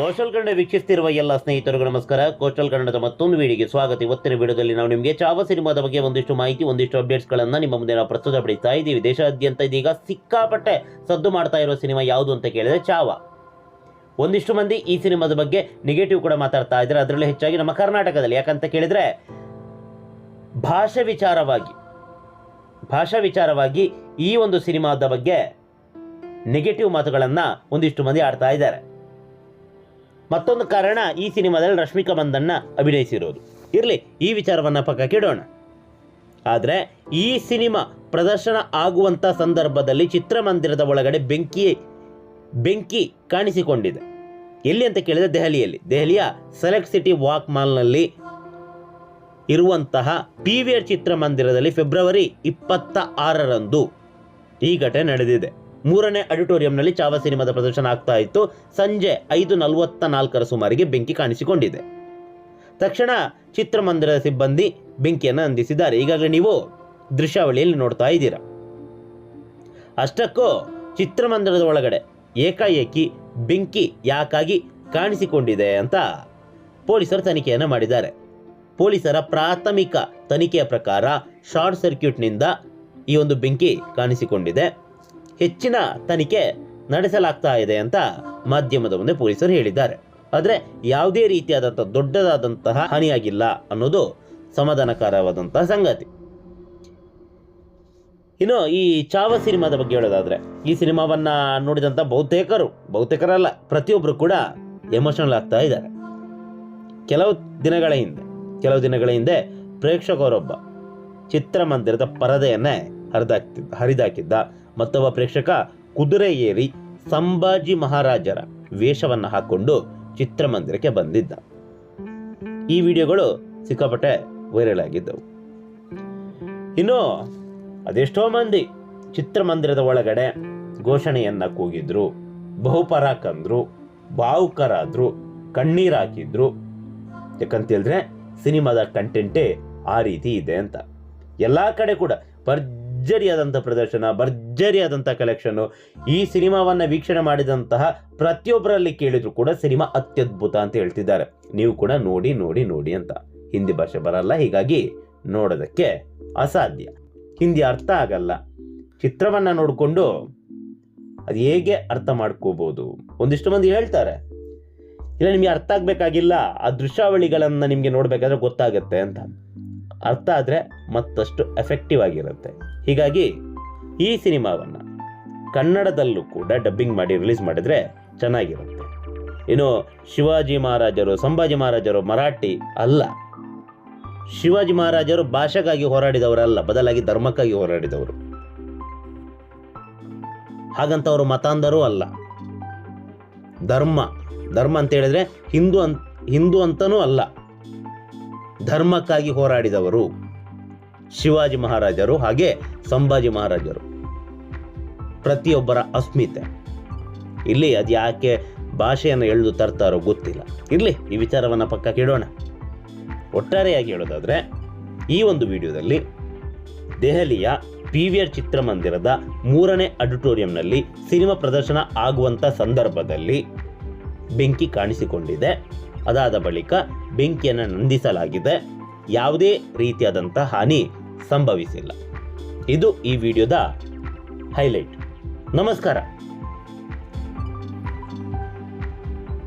ಕೌಶಲ್ ಕನ್ನಡ ವೀಕ್ಷಿಸ್ತಿರುವ ಎಲ್ಲ ಸ್ನೇಹಿತರಿಗೂ ನಮಸ್ಕಾರ. ಕೋಶಲ್ ಕನ್ನಡದ ಮತ್ತೊಂದು ವಿಡಿಯೋಗೆ ಸ್ವಾಗತ. ಇವತ್ತಿನ ವಿಡಿಯೋದಲ್ಲಿ ನಾವು ನಿಮಗೆ ಚಾವ ಸಿನಿಮಾದ ಬಗ್ಗೆ ಒಂದಿಷ್ಟು ಮಾಹಿತಿ, ಒಂದಿಷ್ಟು ಅಪ್ಡೇಟ್ಸ್ಗಳನ್ನು ನಿಮ್ಮ ಮುಂದೆ ನಾವು ಪ್ರಸ್ತುತಪಡಿಸ್ತಾ ಇದ್ದೀವಿ. ದೇಶಾದ್ಯಂತ ಇದೀಗ ಸಿಕ್ಕಾಪಟ್ಟೆ ಸದ್ದು ಮಾಡ್ತಾ ಇರೋ ಸಿನಿಮಾ ಯಾವುದು ಅಂತ ಕೇಳಿದ್ರೆ ಚಾವ. ಒಂದಿಷ್ಟು ಮಂದಿ ಈ ಸಿನಿಮಾದ ಬಗ್ಗೆ ನೆಗೆಟಿವ್ ಕೂಡ ಮಾತಾಡ್ತಾ ಇದ್ದಾರೆ. ಅದರಲ್ಲಿ ಹೆಚ್ಚಾಗಿ ನಮ್ಮ ಕರ್ನಾಟಕದಲ್ಲಿ. ಯಾಕಂತ ಕೇಳಿದ್ರೆ, ಭಾಷೆ ವಿಚಾರವಾಗಿ, ಭಾಷಾ ವಿಚಾರವಾಗಿ ಈ ಒಂದು ಸಿನಿಮಾದ ಬಗ್ಗೆ ನೆಗೆಟಿವ್ ಮಾತುಗಳನ್ನು ಒಂದಿಷ್ಟು ಮಂದಿ ಆಡ್ತಾ ಇದ್ದಾರೆ. ಮತ್ತೊಂದು ಕಾರಣ ಈ ಸಿನಿಮಾದಲ್ಲಿ ರಶ್ಮಿಕಾ ಮಂದಣ್ಣ ಅಭಿನಯಿಸಿರೋದು. ಇರಲಿ, ಈ ವಿಚಾರವನ್ನು ಪಕ್ಕಕ್ಕೆ ಇಡೋಣ. ಆದರೆ ಈ ಸಿನಿಮಾ ಪ್ರದರ್ಶನ ಆಗುವಂಥ ಸಂದರ್ಭದಲ್ಲಿ ಚಿತ್ರಮಂದಿರದ ಒಳಗಡೆ ಬೆಂಕಿ ಬೆಂಕಿ ಕಾಣಿಸಿಕೊಂಡಿದೆ. ಎಲ್ಲಿ ಅಂತ ಕೇಳಿದರೆ ದೆಹಲಿಯಲ್ಲಿ. ದೆಹಲಿಯ ಸೆಲೆಕ್ಟ್ ಸಿಟಿ ವಾಕ್ ಮಾಲ್ನಲ್ಲಿ ಇರುವಂತಹ ಪಿ ವಿ ಆರ್ ಚಿತ್ರಮಂದಿರದಲ್ಲಿ ಫೆಬ್ರವರಿ ಇಪ್ಪತ್ತ ಆರರಂದು ಈ ಘಟನೆ ನಡೆದಿದೆ. ಮೂರನೇ ಆಡಿಟೋರಿಯಂನಲ್ಲಿ ಚಾವ ಸಿನಿಮಾದ ಪ್ರದರ್ಶನ ಆಗ್ತಾ ಇತ್ತು. ಸಂಜೆ ಐದು ನಲವತ್ತ ನಾಲ್ಕರ ಸುಮಾರಿಗೆ ಬೆಂಕಿ ಕಾಣಿಸಿಕೊಂಡಿದೆ. ತಕ್ಷಣ ಚಿತ್ರಮಂದಿರದ ಸಿಬ್ಬಂದಿ ಬೆಂಕಿಯನ್ನು ನಂದಿಸಿದ್ದಾರೆ ಈಗಾಗಲೇ ನೀವು ದೃಶ್ಯಾವಳಿಯಲ್ಲಿ ನೋಡ್ತಾ ಇದ್ದೀರಾ. ಅಷ್ಟಕ್ಕೂ ಚಿತ್ರಮಂದಿರದ ಒಳಗಡೆ ಏಕಾಏಕಿ ಬೆಂಕಿ ಯಾಕಾಗಿ ಕಾಣಿಸಿಕೊಂಡಿದೆ ಅಂತ ಪೊಲೀಸರು ತನಿಖೆಯನ್ನು ಮಾಡಿದ್ದಾರೆ. ಪೊಲೀಸರ ಪ್ರಾಥಮಿಕ ತನಿಖೆಯ ಪ್ರಕಾರ ಶಾರ್ಟ್ ಸರ್ಕ್ಯೂಟ್ನಿಂದ ಈ ಒಂದು ಬೆಂಕಿ ಕಾಣಿಸಿಕೊಂಡಿದೆ. ಹೆಚ್ಚಿನ ತನಿಖೆ ನಡೆಸಲಾಗ್ತಾ ಇದೆ ಅಂತ ಮಾಧ್ಯಮದ ಮುಂದೆ ಪೊಲೀಸರು ಹೇಳಿದ್ದಾರೆ. ಆದರೆ ಯಾವುದೇ ರೀತಿಯಾದಂಥ ದೊಡ್ಡದಾದಂತಹ ಹಾನಿಯಾಗಿಲ್ಲ ಅನ್ನೋದು ಸಮಾಧಾನಕರವಾದಂತಹ ಸಂಗತಿ. ಇನ್ನು ಈ ಚಾವ ಸಿನಿಮಾದ ಬಗ್ಗೆ ಹೇಳೋದಾದ್ರೆ, ಈ ಸಿನಿಮಾವನ್ನ ನೋಡಿದಂಥ ಬಹುತೇಕರು, ಬಹುತೇಕರಲ್ಲ ಪ್ರತಿಯೊಬ್ಬರು ಕೂಡ ಎಮೋಷನಲ್ ಆಗ್ತಾ ಇದ್ದಾರೆ. ಕೆಲವು ದಿನಗಳ ಹಿಂದೆ, ಕೆಲವು ದಿನಗಳ ಹಿಂದೆ ಪ್ರೇಕ್ಷಕರೊಬ್ಬ ಚಿತ್ರಮಂದಿರದ ಪರದೆಯನ್ನೇ ಹರಿದಾಕ್ತಿದ್ದ ಹರಿದಾಕಿದ್ದ ಮತ್ತೊಬ್ಬ ಪ್ರೇಕ್ಷಕ ಕುದುರೆ ಏರಿ ಸಂಭಾಜಿ ಮಹಾರಾಜರ ವೇಷವನ್ನು ಹಾಕ್ಕೊಂಡು ಚಿತ್ರಮಂದಿರಕ್ಕೆ ಬಂದಿದ್ದ. ಈ ವಿಡಿಯೋಗಳು ಸಿಕ್ಕಾಪಟ್ಟೆ ವೈರಲ್ ಆಗಿದ್ದವು. ಇನ್ನು ಅದೆಷ್ಟೋ ಮಂದಿ ಚಿತ್ರಮಂದಿರದ ಒಳಗಡೆ ಘೋಷಣೆಯನ್ನ ಕೂಗಿದ್ರು ಬಹುಪರ ಕಂದ್ರು ಭಾವುಕರಾದ್ರು ಕಣ್ಣೀರು ಹಾಕಿದ್ರು ಯಾಕಂತ ಹೇಳಿದ್ರೆ ಸಿನಿಮಾದ ಕಂಟೆಂಟೇ ಆ ರೀತಿ ಇದೆ ಅಂತ. ಎಲ್ಲ ಕಡೆ ಕೂಡ ಭರ್ಜರಿಯಾದಂಥ ಪ್ರದರ್ಶನ, ಭರ್ಜರಿಯಾದಂಥ ಕಲೆಕ್ಷನ್ನು ಈ ಸಿನಿಮಾವನ್ನು ವೀಕ್ಷಣೆ ಮಾಡಿದಂತಹ ಪ್ರತಿಯೊಬ್ಬರಲ್ಲಿ ಕೇಳಿದ್ರು ಕೂಡ ಸಿನಿಮಾ ಅತ್ಯದ್ಭುತ ಅಂತ ಹೇಳ್ತಿದ್ದಾರೆ. ನೀವು ಕೂಡ ನೋಡಿ ನೋಡಿ ನೋಡಿ ಅಂತ. ಹಿಂದಿ ಭಾಷೆ ಬರಲ್ಲ, ಹೀಗಾಗಿ ನೋಡೋದಕ್ಕೆ ಅಸಾಧ್ಯ. ಹಿಂದಿ ಅರ್ಥ ಆಗಲ್ಲ. ಚಿತ್ರವನ್ನು ನೋಡಿಕೊಂಡು ಅದು ಹೇಗೆ ಅರ್ಥ ಮಾಡ್ಕೋಬೋದು? ಒಂದಿಷ್ಟು ಮಂದಿ ಹೇಳ್ತಾರೆ. ಇಲ್ಲ, ನಿಮಗೆ ಅರ್ಥ ಆಗಬೇಕಾಗಿಲ್ಲ. ಆ ದೃಶ್ಯಾವಳಿಗಳನ್ನು ನಿಮಗೆ ನೋಡಬೇಕಾದ್ರೆ ಗೊತ್ತಾಗುತ್ತೆ ಅಂತ. ಅರ್ಥ ಆದರೆ ಮತ್ತಷ್ಟು ಎಫೆಕ್ಟಿವ್ ಆಗಿರುತ್ತೆ. ಹೀಗಾಗಿ ಈ ಸಿನಿಮಾವನ್ನು ಕನ್ನಡದಲ್ಲೂ ಕೂಡ ಡಬ್ಬಿಂಗ್ ಮಾಡಿ ರಿಲೀಸ್ ಮಾಡಿದರೆ ಚೆನ್ನಾಗಿರುತ್ತೆ. ಇನ್ನು ಶಿವಾಜಿ ಮಹಾರಾಜರು, ಸಂಭಾಜಿ ಮಹಾರಾಜರು ಮರಾಠಿ ಅಲ್ಲ. ಶಿವಾಜಿ ಮಹಾರಾಜರು ಭಾಷೆಗಾಗಿ ಹೋರಾಡಿದವರಲ್ಲ, ಬದಲಾಗಿ ಧರ್ಮಕ್ಕಾಗಿ ಹೋರಾಡಿದವರು. ಹಾಗಂತ ಅವರು ಮತಾಂಧರೂ ಅಲ್ಲ. ಧರ್ಮ ಧರ್ಮ ಅಂತ ಹೇಳಿದ್ರೆ ಹಿಂದೂ ಅಂತ ಹಿಂದೂ ಅಂತನೂ ಅಲ್ಲ. ಧರ್ಮಕ್ಕಾಗಿ ಹೋರಾಡಿದವರು. ಶಿವಾಜಿ ಮಹಾರಾಜರು ಹಾಗೆ ಸಂಭಾಜಿ ಮಹಾರಾಜರು. ಪ್ರತಿಯೊಬ್ಬರ ಅಸ್ಮಿತೆ. ಇಲ್ಲಿ ಅದು ಯಾಕೆ ಭಾಷೆಯನ್ನು ಎಳೆದು ತರ್ತಾರೋ ಗೊತ್ತಿಲ್ಲ. ಇರಲಿ, ಈ ವಿಚಾರವನ್ನು ಪಕ್ಕ ಕೇಳೋಣ. ಒಟ್ಟಾರೆಯಾಗಿ ಹೇಳೋದಾದರೆ, ಈ ಒಂದು ವಿಡಿಯೋದಲ್ಲಿ ದೆಹಲಿಯ ಪಿ ವಿ ಆರ್ ಚಿತ್ರಮಂದಿರದ ಮೂರನೇ ಆಡಿಟೋರಿಯಂನಲ್ಲಿ ಸಿನಿಮಾ ಪ್ರದರ್ಶನ ಆಗುವಂಥ ಸಂದರ್ಭದಲ್ಲಿ ಬೆಂಕಿ ಕಾಣಿಸಿಕೊಂಡಿದೆ. ಅದಾದ ಬಳಿಕ ಬೆಂಕಿಯನ್ನು ನಂದಿಸಲಾಗಿದೆ. ಯಾವುದೇ ರೀತಿಯಾದಂಥ ಹಾನಿ ಸಂಭವಿಸಿಲ್ಲ. ಇದು ಈ ವಿಡಿಯೋದ ಹೈಲೈಟ್ ನಮಸ್ಕಾರ.